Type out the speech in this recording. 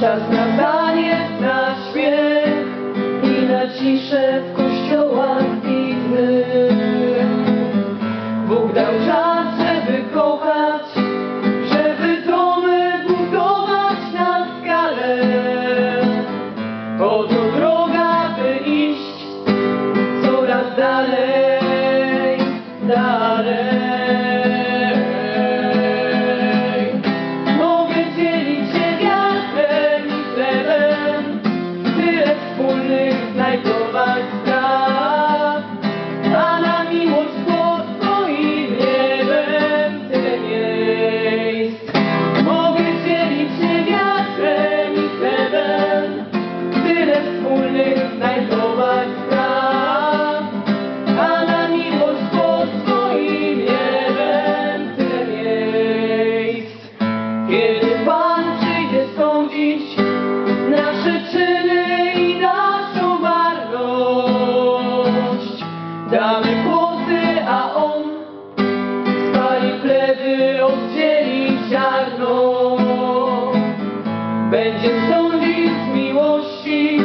Czas na Hare Kiedy Pan przyjdzie sądzić nasze czyny i naszą marność, damy głosy, a On spali plewy, oddzieli ziarno. Będzie sądzić z miłości.